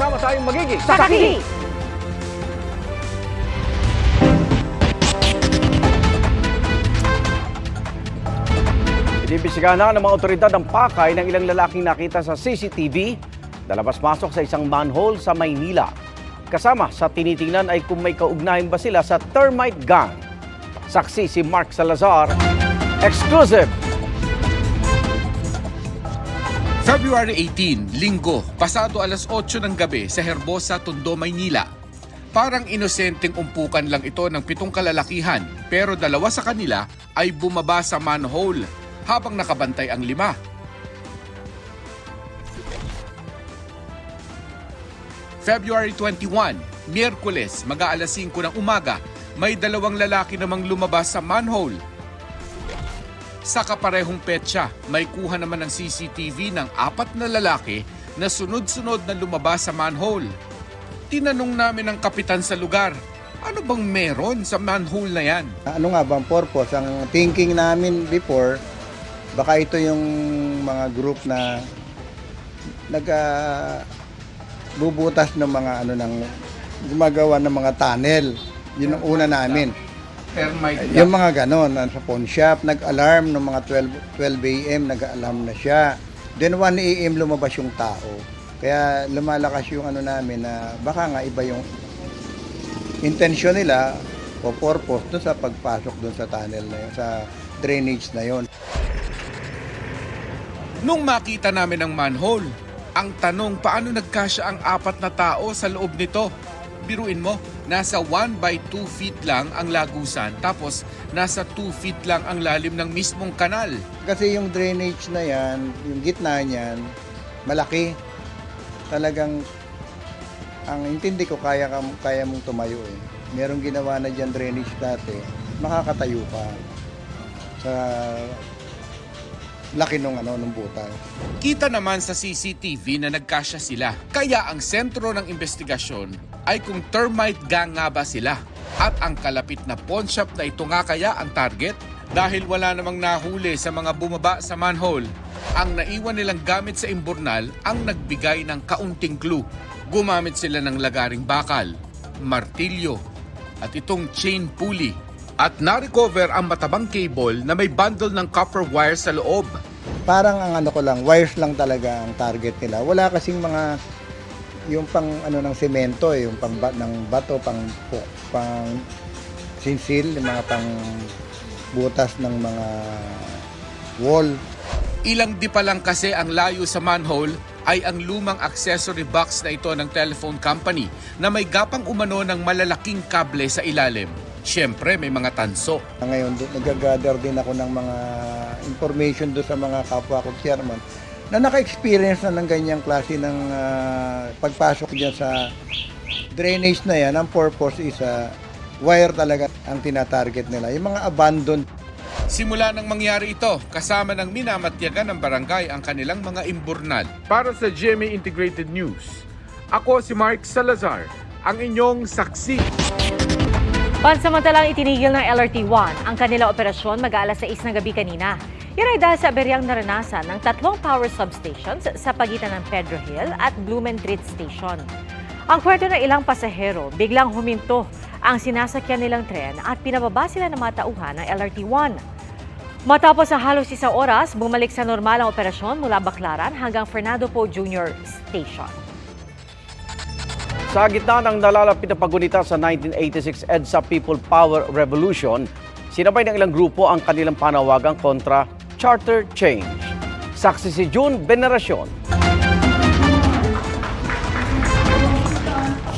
Sama-sama tayong magiging Saksi! Inibisigahan na ng mga otoridad ang pakay ng ilang lalaking nakita sa CCTV na labas-masok sa isang manhole sa Maynila. Kasama sa tinitingnan ay kung may kaugnayan ba sila sa termite gang. Saksi si Mark Salazar. Exclusive! February 18, Linggo, pasado alas 8 ng gabi sa Herbosa, Tondo, Maynila. Parang inosenteng umpukan lang ito ng pitong kalalakihan pero dalawa sa kanila ay bumaba sa manhole habang nakabantay ang lima. February 21, Miyerkules, mag-aalas 5 ng umaga, may dalawang lalaki namang lumabas sa manhole sa kaparehong petsa, may kuha naman ng CCTV ng apat na lalaki na sunod-sunod na lumabas sa manhole. Tinanong namin ang kapitan sa lugar, ano bang meron sa manhole na yan? Ano nga bang purpose? Ang thinking namin before, baka ito yung mga group na nag ah, bubutas ng mga ano ng gumagawa ng mga tunnel. Yun ang una namin. Termite Yung mga ganon, sa pawn shop, nag-alarm ng mga 12, 12 a.m., nag-alarm na siya. Then 1 a.m. lumabas yung tao. Kaya lumalakas yung ano namin na baka nga iba yung intention nila o purpose doon sa pagpasok doon sa tunnel na yun, sa drainage na yon. Nung makita namin ang manhole, ang tanong paano nagkasya ang apat na tao sa loob nito? Biruin mo, nasa 1 by 2 feet lang ang lagusan tapos nasa 2 feet lang ang lalim ng mismong kanal. Kasi yung drainage na yan, yung gitna niyan, malaki. Talagang, ang intindi ko, kaya, ka, kaya mong tumayo eh. Merong ginawa na dyan drainage dati, makakatayo ka sa laki nung ano nung butas. Kita naman sa CCTV na nagkasya sila. Kaya ang sentro ng investigasyon ay kung termite gang nga ba sila. At ang kalapit na pawn shop na ito nga kaya ang target dahil wala namang nahuli sa mga bumaba sa manhole. Ang naiwan nilang gamit sa imburnal ang nagbigay ng kaunting clue. Gumamit sila ng lagaring bakal, martilyo, at itong chain pulley at na-recover ang matabang cable na may bundle ng copper wire sa loob. Parang ang ano ko lang, wires lang talaga ang target nila. Wala kasing mga yung pang ano ng semento, eh, yung pang ba, ng bato, pang pang sinsil, yung mga pang butas ng mga wall. Ilang di pa lang kasi ang layo sa manhole ay ang lumang accessory box na ito ng telephone company na may gapang umano ng malalaking kable sa ilalim. Siyempre may mga tanso. Ngayon, nag-gather din ako ng mga information do sa mga kapwa ko chairman na naka-experience na ng ganyang klase ng ah, pagpasok dyan sa drainage na yan. Ang purpose is ah, wire talaga ang tinatarget nila. Yung mga abandoned Simula nang mangyari ito, kasama ng minamatyagan ng barangay ang kanilang mga imburnal. Para sa GMA Integrated News, ako si Mark Salazar, ang inyong saksi. Pansamantalang itinigil ng LRT-1 ang kanilang operasyon mag-aalas 6 ng gabi kanina. Yan ay dahil sa aberyang naranasan ng tatlong power substations sa pagitan ng Pedro Hill at Blumentritt Station. Ang kwento ng ilang pasahero, biglang huminto ang sinasakyan nilang tren at pinababa sila ng mga tauhan ng LRT-1. Matapos ang halos isang oras, bumalik sa normal ang operasyon mula Baclaran hanggang Fernando Po Jr. Station. Sa gitna ng nalalapit na pagunita sa 1986 EDSA People Power Revolution, sinabay ng ilang grupo ang kanilang panawagan kontra charter change. Saksi si June Veneracion.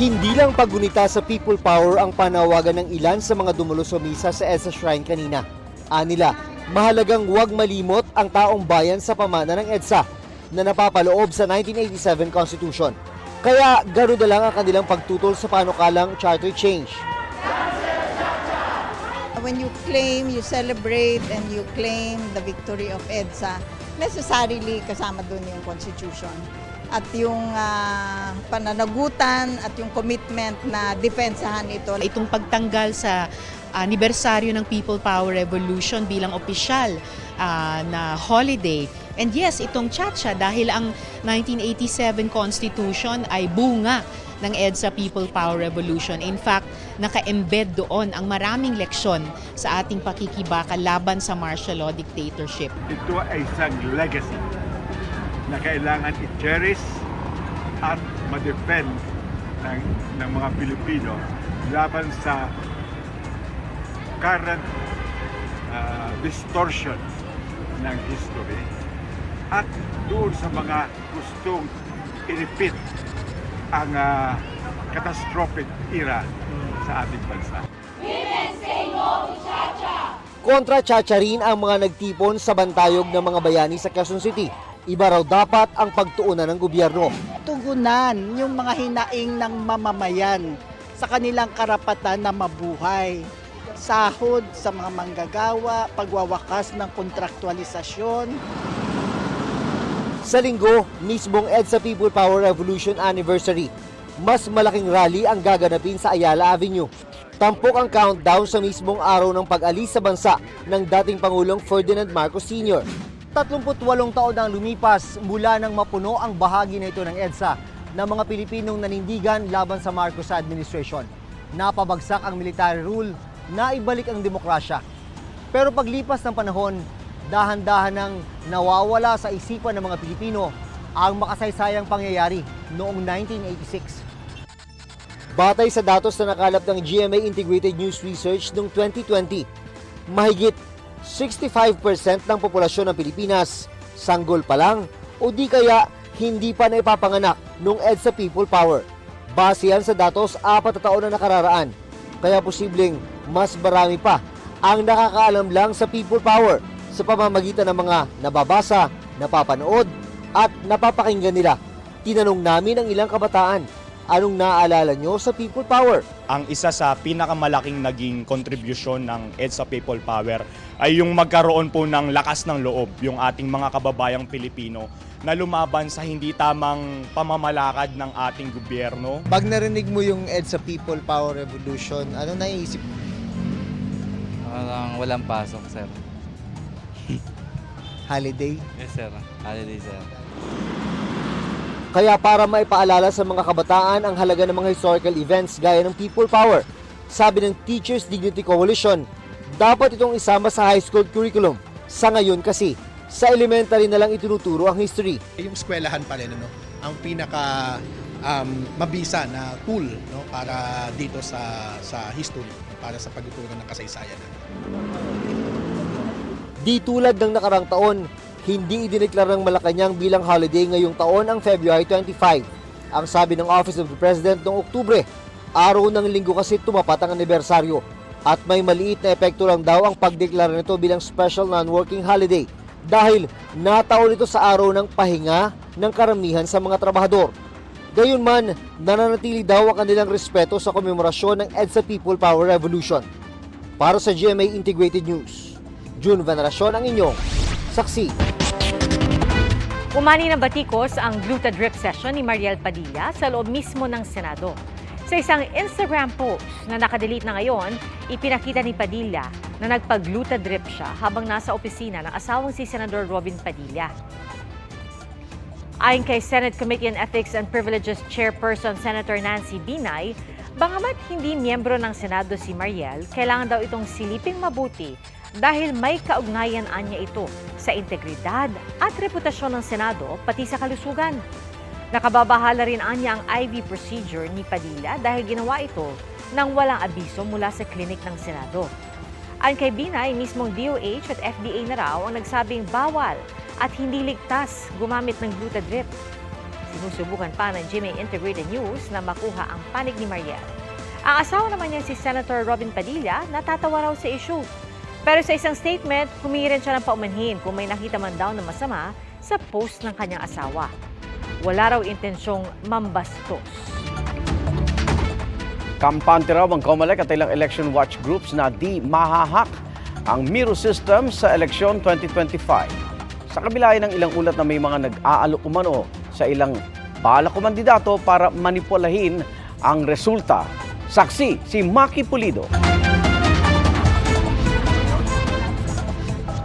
Hindi lang pagunita sa people power ang panawagan ng ilan sa mga dumulo sa misa sa EDSA Shrine kanina. Anila, mahalagang huwag malimot ang taong bayan sa pamana ng EDSA na napapaloob sa 1987 Constitution. Kaya garuda lang ang kanilang pagtutol sa panukalang charter change. When you claim, you celebrate, and you claim the victory of EDSA, necessarily kasama doon yung Constitution. At yung ah, pananagutan at yung commitment na depensahan ito. itong pagtanggal sa anibersaryo ng People Power Revolution bilang opisyal ah, na holiday And yes, itong Chacha dahil ang 1987 Constitution ay bunga ng EDSA People Power Revolution. In fact, naka-embed doon ang maraming leksyon sa ating pakikibaka laban sa martial law dictatorship. ito ay isang legacy na kailangan i-cherish at ma-defend ng, ng mga Pilipino laban sa current uh, distortion ng history at doon sa mga gustong i-repeat ang uh, catastrophic era sa ating bansa. Kontra Chacha rin ang mga nagtipon sa bantayog ng mga bayani sa Quezon City. Iba raw dapat ang pagtuunan ng gobyerno. tugunan yung mga hinaing ng mamamayan sa kanilang karapatan na mabuhay. Sahod sa mga manggagawa, pagwawakas ng kontraktualisasyon, Sa linggo, mismong EDSA People Power Revolution Anniversary, mas malaking rally ang gaganapin sa Ayala Avenue. Tampok ang countdown sa mismong araw ng pag-alis sa bansa ng dating Pangulong Ferdinand Marcos Sr. 38 taon ang lumipas mula nang mapuno ang bahagi na ito ng EDSA ng mga Pilipinong nanindigan laban sa Marcos administration. Napabagsak ang military rule, naibalik ang demokrasya. Pero paglipas ng panahon, dahan-dahan nang nawawala sa isipan ng mga Pilipino ang makasaysayang pangyayari noong 1986. Batay sa datos na nakalap ng GMA Integrated News Research noong 2020, mahigit 65% ng populasyon ng Pilipinas sanggol pa lang o di kaya hindi pa naipapanganak nung EDSA People Power. Base yan sa datos apat na taon na nakararaan. Kaya posibleng mas marami pa ang nakakaalam lang sa People Power sa pamamagitan ng mga nababasa, napapanood at napapakinggan nila. Tinanong namin ang ilang kabataan, anong naaalala nyo sa People Power? ang isa sa pinakamalaking naging kontribusyon ng EDSA People Power ay yung magkaroon po ng lakas ng loob yung ating mga kababayang Pilipino na lumaban sa hindi tamang pamamalakad ng ating gobyerno. Pag narinig mo yung EDSA People Power Revolution, ano naiisip mo? Walang, walang pasok, sir. Holiday? Yes, sir. Holiday, sir. Kaya para maipaalala sa mga kabataan ang halaga ng mga historical events gaya ng People Power, sabi ng Teachers Dignity Coalition, dapat itong isama sa high school curriculum. Sa ngayon kasi, sa elementary na lang itinuturo ang history. yung eskwelahan pa rin ano ang pinaka um, mabisa na tool no para dito sa sa history para sa pagtutunan ng kasaysayan natin. Di tulad ng nakarang taon, hindi idineklara ng Malacanang bilang holiday ngayong taon ang February 25. Ang sabi ng Office of the President noong Oktubre, araw ng linggo kasi tumapat ang anibersaryo at may maliit na epekto lang daw ang pagdeklara nito bilang special non-working holiday dahil nataon ito sa araw ng pahinga ng karamihan sa mga trabahador. Gayunman, nananatili daw ang kanilang respeto sa komemorasyon ng EDSA People Power Revolution. Para sa GMA Integrated News, June Veneracion ang inyong saksi. Umani ng batikos ang Gluta Drip session ni Mariel Padilla sa loob mismo ng Senado. Sa isang Instagram post na nakadelete na ngayon, ipinakita ni Padilla na nagpag-gluta drip siya habang nasa opisina ng asawang si Senador Robin Padilla. Ayon kay Senate Committee on Ethics and Privileges Chairperson Senator Nancy Binay, bangamat hindi miyembro ng Senado si Mariel, kailangan daw itong siliping mabuti dahil may kaugnayan anya ito sa integridad at reputasyon ng Senado pati sa kalusugan. Nakababahala rin anya ang IV procedure ni Padilla dahil ginawa ito nang walang abiso mula sa klinik ng Senado. Ayon kay Binay, mismong DOH at FDA na raw ang nagsabing bawal at hindi ligtas gumamit ng gluta drip. Sinusubukan pa ng GMA Integrated News na makuha ang panig ni Mariel. Ang asawa naman niya si Senator Robin Padilla natatawa raw sa issue. Pero sa isang statement, humingi rin siya ng paumanhin kung may nakita man daw na masama sa post ng kanyang asawa. Wala raw intensyong mambastos. Kampante raw ang COMELEC at ilang election watch groups na di mahahak ang Miro system sa eleksyon 2025. Sa kabila ng ilang ulat na may mga nag-aalok umano sa ilang balak kumandidato para manipulahin ang resulta. Saksi si Maki Pulido.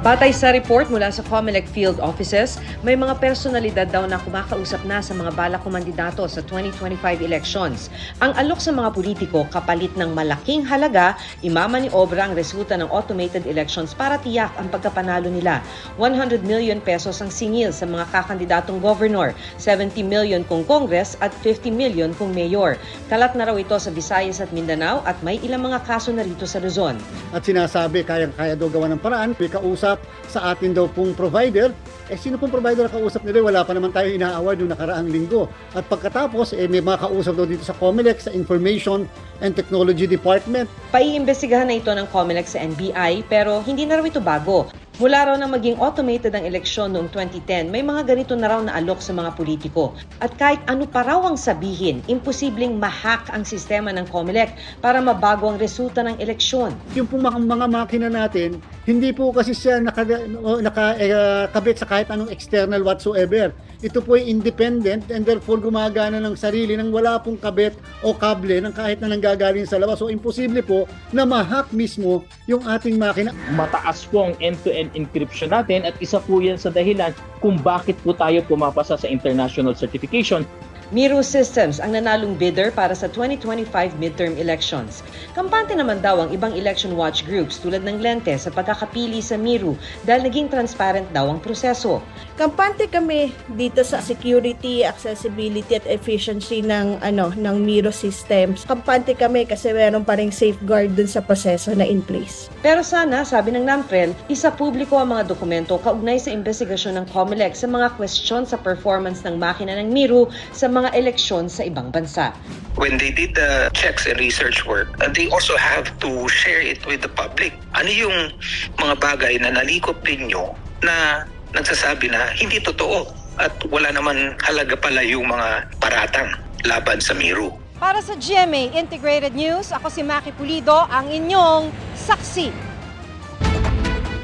Batay sa report mula sa COMELEC field offices, may mga personalidad daw na kumakausap na sa mga balak kumandidato sa 2025 elections. Ang alok sa mga politiko kapalit ng malaking halaga, imama ni Obra ang resulta ng automated elections para tiyak ang pagkapanalo nila. 100 million pesos ang singil sa mga kakandidatong governor, 70 million kung Congress at 50 million kung mayor. Kalat na raw ito sa Visayas at Mindanao at may ilang mga kaso na rito sa Luzon. at sinasabi kayang-kaya daw gawa ng paraan, may kausap sa atin daw pong provider. Eh sino pong provider na kausap nila? Wala pa naman tayo ina-award noong nakaraang linggo. At pagkatapos, eh, may mga kausap daw dito sa COMELEC, sa Information and Technology Department. Paiimbestigahan na ito ng COMELEC sa NBI pero hindi na raw ito bago. Mula raw na maging automated ang eleksyon noong 2010, may mga ganito na raw na alok sa mga politiko. At kahit ano pa raw ang sabihin, imposibleng mahack ang sistema ng COMELEC para mabago ang resulta ng eleksyon. Yung pong mga, mga makina natin, hindi po kasi siya nakakabit naka, eh, sa kahit anong external whatsoever. Ito po ay independent and therefore gumagana ng sarili nang wala pong kabit o kable ng kahit na nanggagaling sa labas. So imposible po na ma-hack mismo yung ating makina. mataas po ang end-to-end encryption natin at isa po yan sa dahilan kung bakit po tayo pumapasa sa international certification. Miro Systems ang nanalong bidder para sa 2025 midterm elections. Kampante naman daw ang ibang election watch groups tulad ng Lente sa pagkakapili sa Miro dahil naging transparent daw ang proseso. Kampante kami dito sa security, accessibility at efficiency ng ano ng Miro systems. Kampante kami kasi meron pa ring safeguard dun sa proseso na in place. Pero sana, sabi ng NAMFREL, isa publiko ang mga dokumento kaugnay sa investigasyon ng COMELEC sa mga question sa performance ng makina ng Miro sa mga eleksyon sa ibang bansa. when they did the checks and research work, uh, they also have to share it with the public. Ano yung mga bagay na nalikop ninyo na nagsasabi na hindi totoo at wala naman halaga pala yung mga paratang laban sa Miro. Para sa GMA Integrated News, ako si Maki Pulido, ang inyong saksi.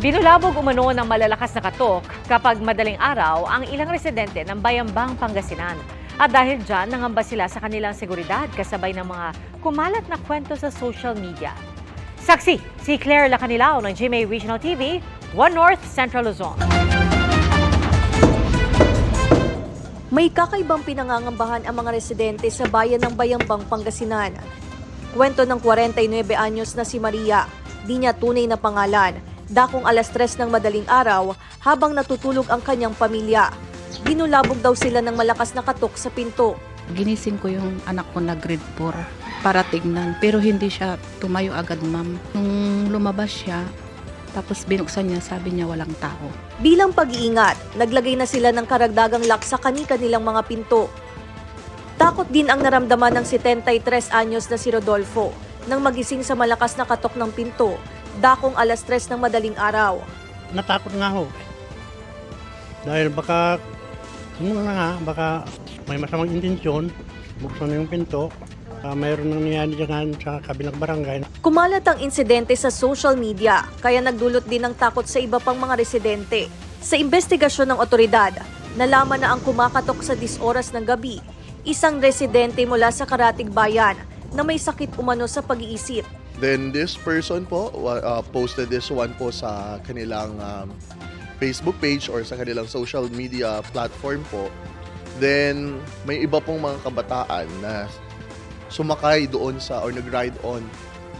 Binulabog umano ng malalakas na katok kapag madaling araw ang ilang residente ng Bayambang, Pangasinan. At dahil dyan, nangamba sila sa kanilang seguridad kasabay ng mga kumalat na kwento sa social media. Saksi, si Claire Lacanilao ng GMA Regional TV, One North Central Luzon. May kakaibang pinangangambahan ang mga residente sa bayan ng Bayambang, Pangasinan. Kwento ng 49 anyos na si Maria, di niya tunay na pangalan, dakong alas 3 ng madaling araw habang natutulog ang kanyang pamilya. Binulabog daw sila ng malakas na katok sa pinto. Ginising ko yung anak ko na grade 4 para tignan. Pero hindi siya tumayo agad, ma'am. Nung lumabas siya, tapos binuksan niya, sabi niya walang tao. Bilang pag-iingat, naglagay na sila ng karagdagang lock sa kani-kanilang mga pinto. Takot din ang naramdaman ng 73 anyos na si Rodolfo nang magising sa malakas na katok ng pinto, dakong alas 3 ng madaling araw. natakot nga ho. Dahil baka, ano na nga, baka may masamang intensyon, buksan na yung pinto, uh, mayroon nang nangyari dyan sa kabilang barangay. Kumalat ang insidente sa social media, kaya nagdulot din ng takot sa iba pang mga residente. Sa investigasyon ng otoridad, nalaman na ang kumakatok sa 10 oras ng gabi, isang residente mula sa Karatig Bayan na may sakit umano sa pag-iisip. Then this person po uh, posted this one po sa kanilang um, Facebook page or sa kanilang social media platform po. Then may iba pong mga kabataan na sumakay doon sa or nag-ride on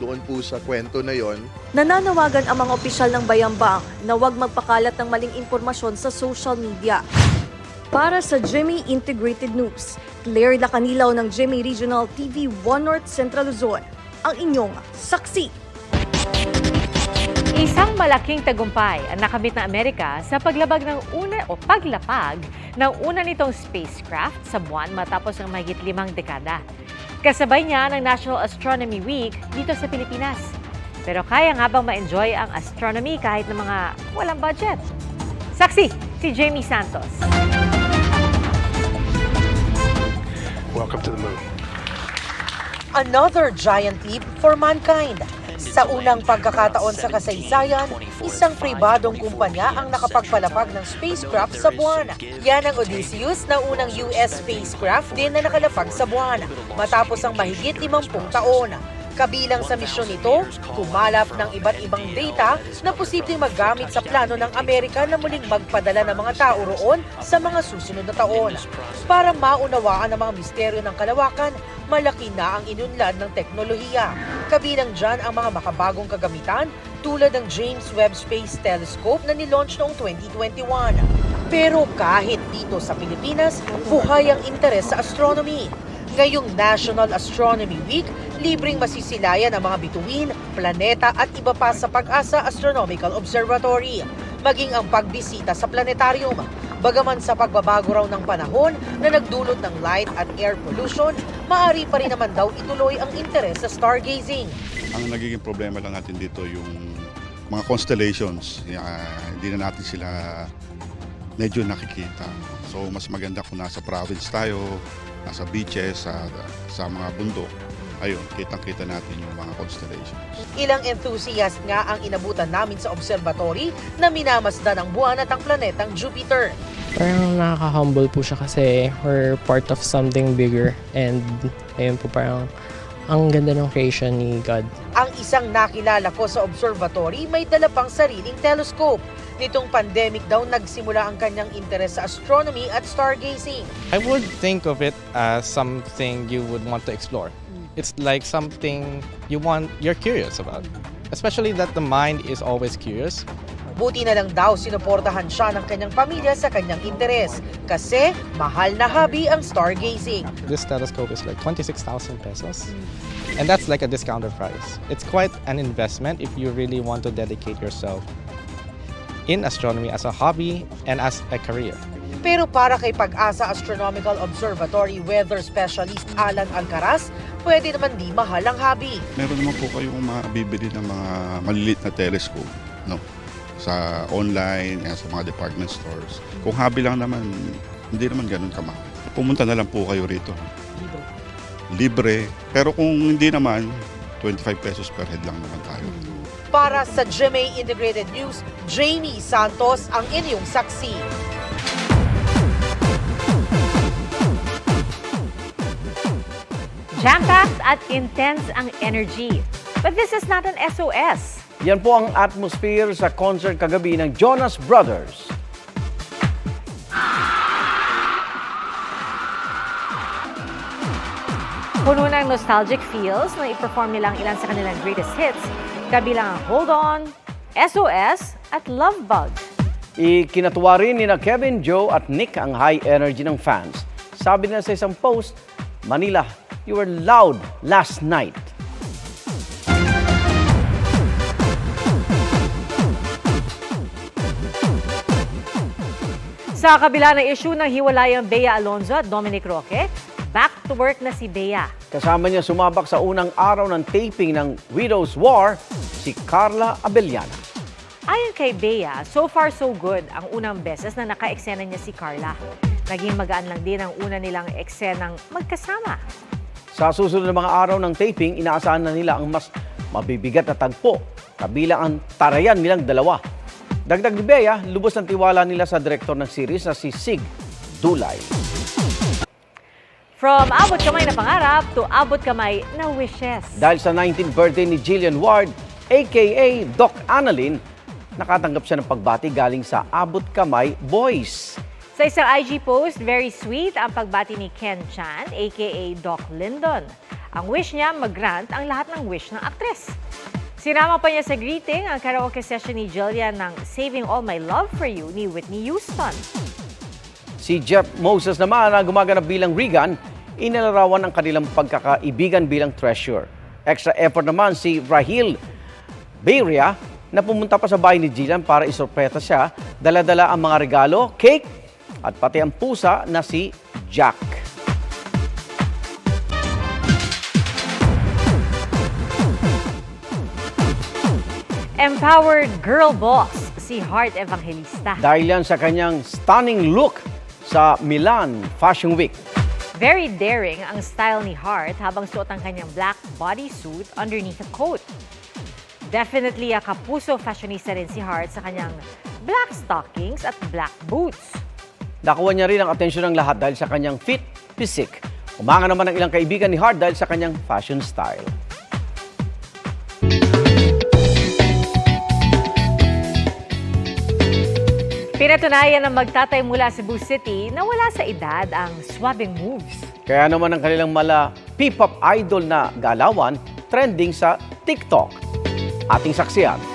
doon po sa kwento na yon Nananawagan ang mga opisyal ng Bayambang na huwag magpakalat ng maling impormasyon sa social media. Para sa Jimmy Integrated News, Claire Lacanilaw ng Jimmy Regional TV 1 North Central Luzon, ang inyong saksi. Isang malaking tagumpay ang nakamit ng Amerika sa paglabag ng una o paglapag ng una nitong spacecraft sa buwan matapos ang mahigit limang dekada. Kasabay niya ng National Astronomy Week dito sa Pilipinas. Pero kaya nga bang ma-enjoy ang astronomy kahit ng mga walang budget? Saksi, si Jamie Santos. Welcome to the moon. Another giant leap for mankind. Sa unang pagkakataon sa kasaysayan, isang pribadong kumpanya ang nakapagpalapag ng spacecraft sa buwan. Yan ang Odysseus na unang US spacecraft din na nakalapag sa buwan matapos ang mahigit 50 taon. Kabilang sa misyon nito, kumalap ng iba't ibang data na posibleng magamit sa plano ng Amerika na muling magpadala ng mga tao roon sa mga susunod na taon. Para maunawaan ang mga misteryo ng kalawakan, malaki na ang inunlad ng teknolohiya. Kabilang dyan ang mga makabagong kagamitan tulad ng James Webb Space Telescope na nilaunch noong 2021. Pero kahit dito sa Pilipinas, buhay ang interes sa astronomy. Ngayong National Astronomy Week, libreng masisilayan ang mga bituin, planeta at iba pa sa Pag-asa Astronomical Observatory. Maging ang pagbisita sa planetarium. Bagaman sa pagbabago raw ng panahon na nagdulot ng light at air pollution, maaari pa rin naman daw ituloy ang interes sa stargazing. Ang nagiging problema lang natin dito yung mga constellations. Ah, hindi na natin sila medyo nakikita. So mas maganda kung nasa province tayo, nasa beaches, sa, sa mga bundok. Ayun, kitang-kita natin yung mga constellations. Ilang enthusiast nga ang inabutan namin sa observatory na minamasdan ang buwan at ang planetang Jupiter. Parang nakaka-humble po siya kasi we're part of something bigger and ayun po parang ang ganda ng creation ni God. Ang isang nakilala ko sa observatory may dala pang sariling telescope. Nitong pandemic daw nagsimula ang kanyang interes sa astronomy at stargazing. I would think of it as something you would want to explore. It's like something you want, you're curious about. Especially that the mind is always curious. Buti na lang daw sinuportahan siya ng kanyang pamilya sa kanyang interes kasi mahal na hobby ang stargazing. This telescope is like 26,000 pesos. And that's like a discounted price. It's quite an investment if you really want to dedicate yourself in astronomy as a hobby and as a career. Pero para kay Pag-asa Astronomical Observatory Weather Specialist Alan Alcaraz, pwede naman di mahal ang hobby. Meron naman po kayong mabibili ng mga maliliit na telescope, no? Sa online, yan, sa mga department stores. Kung hobby lang naman, hindi naman ganun kamahal. Pumunta na lang po kayo rito. Libre. Pero kung hindi naman, 25 pesos per head lang naman tayo. Para sa GMA Integrated News, Jamie Santos ang inyong saksi. Jam-packed at intense ang energy. But this is not an SOS. Yan po ang atmosphere sa concert kagabi ng Jonas Brothers. Puno ng nostalgic feels na i-perform nilang ilan sa kanilang greatest hits, kabilang ang Hold On, SOS at Love Bug. Ikinatuwa rin ni na Kevin, Joe at Nick ang high energy ng fans. Sabi nila sa isang post, Manila, you were loud last night. Sa kabila ng issue ng hiwalayang Bea Alonzo at Dominic Roque, back to work na si Bea. Kasama niya sumabak sa unang araw ng taping ng Widow's War, si Carla Abellana. Ayon kay Bea, so far so good ang unang beses na naka-eksena niya si Carla. Naging magaan lang din ang una nilang eksenang magkasama. Sa susunod na mga araw ng taping, inaasahan na nila ang mas mabibigat na tagpo, kabilang ang tarayan nilang dalawa. Dagdag ni Bea, lubos ng tiwala nila sa direktor ng series na si Sig Dulay. From abot kamay na pangarap to abot kamay na wishes. Dahil sa 19th birthday ni Jillian Ward, aka Doc Annalyn, nakatanggap siya ng pagbati galing sa Abot Kamay Boys. Sa isang IG post, very sweet ang pagbati ni Ken Chan, aka Doc Lyndon. Ang wish niya, mag-grant ang lahat ng wish ng aktres. Sinama pa niya sa greeting ang karaoke session ni Jillian ng Saving All My Love For You ni Whitney Houston. Si Jeff Moses naman na gumaganap bilang Regan, inilarawan ang kanilang pagkakaibigan bilang treasure. Extra effort naman si Rahil Beria na pumunta pa sa bahay ni Jillian para isorpresa siya, dala-dala ang mga regalo, cake, at pati ang pusa na si Jack. Empowered girl boss si Heart Evangelista. Dahil yan sa kanyang stunning look sa Milan Fashion Week. Very daring ang style ni Heart habang suot ang kanyang black bodysuit underneath a coat. Definitely a kapuso fashionista rin si Heart sa kanyang black stockings at black boots. Nakuha niya rin ang atensyon ng lahat dahil sa kanyang fit physique. Umanga naman ang ilang kaibigan ni Hart dahil sa kanyang fashion style. Pinatunayan ng magtatay mula sa Cebu City na wala sa edad ang swabbing moves. Kaya naman ang kanilang mala P-pop idol na galawan trending sa TikTok. Ating saksiyan.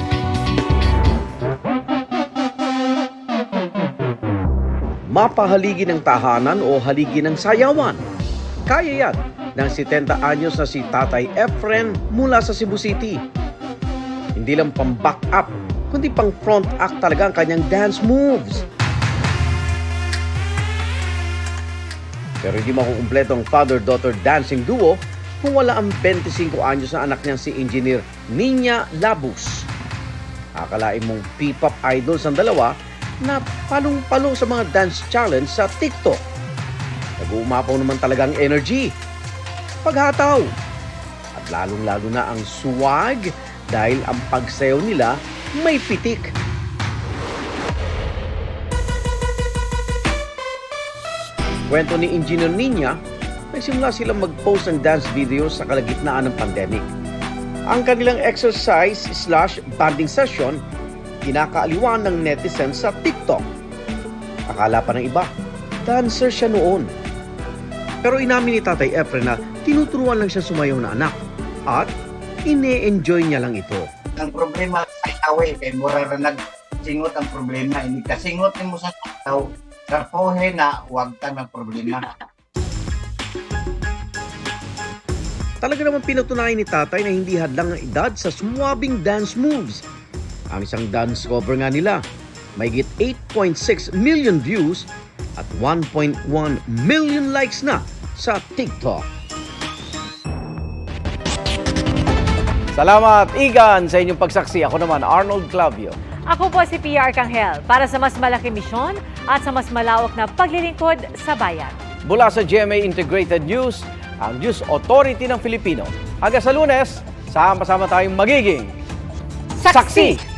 Mapahaligi ng tahanan o haligi ng sayawan. Kaya yan ng 70 anyos na si Tatay Efren mula sa Cebu City. Hindi lang pang back up, kundi pang front act talaga ang kanyang dance moves. Pero hindi makukumpleto ang father-daughter dancing duo kung wala ang 25 anyos na anak niyang si Engineer Ninya Labus. Akalain mong P-pop idols ang dalawa na palong-palo sa mga dance challenge sa TikTok. Nag-uumapaw naman talaga ang energy, paghataw, at lalong-lalo na ang swag dahil ang pagsayaw nila may pitik. Kwento ni Engineer Ninya, nagsimula silang mag-post ng dance videos sa kalagitnaan ng pandemic. Ang kanilang exercise slash banding session, kinakaaliwan ng netizens sa TikTok. Akala pa ng iba, dancer siya noon. Pero inamin ni Tatay Efren na tinuturuan lang siya sumayaw na anak at ine-enjoy niya lang ito. ang problema sa away kay mura ra nagsingot ang problema ini kasingot nimo sa tao karpohe na wag ta ng problema Talaga naman pinatunayan ni tatay na hindi hadlang ang edad sa swabbing dance moves. Ang isang dance cover nga nila, may 8.6 million views at 1.1 million likes na sa TikTok. Salamat, Igan, sa inyong pagsaksi. Ako naman, Arnold Clavio. Ako po si PR Kanghel para sa mas malaki misyon at sa mas malawak na paglilingkod sa bayan. Mula sa GMA Integrated News, ang News Authority ng Filipino. Hanggang sa lunes, sama-sama tayong magiging saksi.